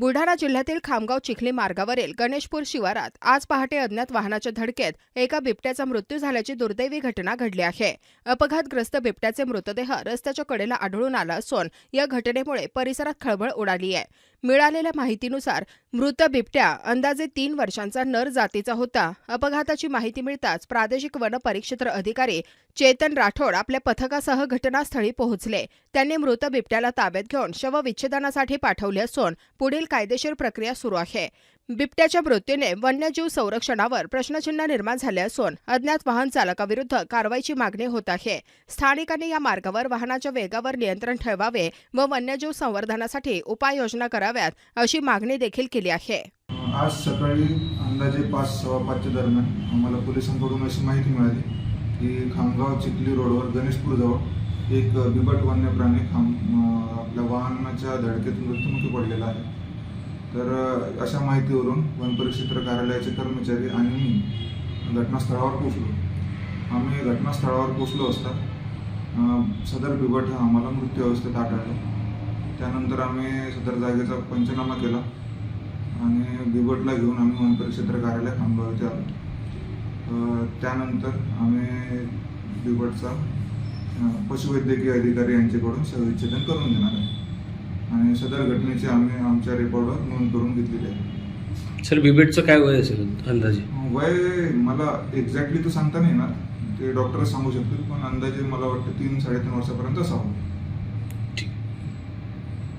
बुलढाणा जिल्ह्यातील खामगाव चिखली मार्गावरील गणेशपूर शिवारात आज पहाटे अज्ञात वाहनाच्या धडकेत एका बिबट्याचा मृत्यू झाल्याची दुर्दैवी घटना घडली आहे. अपघातग्रस्त बिबट्याचे मृतदेह रस्त्याच्या कडेला आढळून आला असून या घटनेमुळे परिसरात खळबळ उडाली आहे. मिळालेल्या माहितीनुसार मृत बिबट्या अंदाजे तीन वर्षांचा नर जातीचा होता. अपघाताची माहिती मिळताच प्रादेशिक वन परिक्षेत्र अधिकारी चेतन राठोड आपल्या पथकासह घटनास्थळी पोहोचले. त्यांनी मृत बिबट्याला ताब्यात घेऊन शवविच्छेदनासाठी पाठवले असून पुढील कायदेशीर प्रक्रिया सुरू आहे. बिबट्याच्या मृत्यूने वन्यजीव संरक्षणावर प्रश्नचिन्ह निर्माण झाले असून अज्ञात वाहन चालकाविरुद्ध कारवाईची मागणी होत आहे. स्थानिकांनी या मार्गावर वाहनाच्या वेगावर नियंत्रण ठेवावे व वन्यजीव संवर्धनासाठी उपाययोजना कराव्यात अशी मागणी देखील केली आहे. आज सकाळी अंदाजे पाच सव्वा पाचच्या दरम्यान आम्हाला पोलिसांकडून अशी माहिती मिळाली की खामगाव चिखली रोडवर गणेशपूरजवळ एक बिबट वन्य प्राणी खाम आपल्या वाहनाच्या धडकेतून मृत्युमुखी पडलेला आहे. तर अशा माहितीवरून वनपरिक्षेत्र कार्यालयाचे कर्मचारी आणि मी घटनास्थळावर पोचलो आम्ही घटनास्थळावर पोचलो असता सदर बिबट हा आम्हाला मृत्यू अवस्थेत आढळला. त्यानंतर आम्ही सदर जागेचा पंचनामा केला आणि बिबटला घेऊन आम्ही वनपरिक्षेत्र कार्यालय खामगाव इथे आलो. त्यानंतर आम्ही बिबटचा पशुवैद्यकीय अधिकारी यांच्याकडून सविच्छेदन करून घेणार आहे आणि सदर घटनेची आम्ही आमच्या रेकॉर्डवर नोंद करून घेतलेली आहे. सर बिबेटचं काय वय असेल अंदाजे? वय मला एक्झॅक्टली तर सांगता नाही येणार. ते डॉक्टर सांगू शकतील पण अंदाजे मला वाटतं तीन साडेतीन वर्षापर्यंत असावं.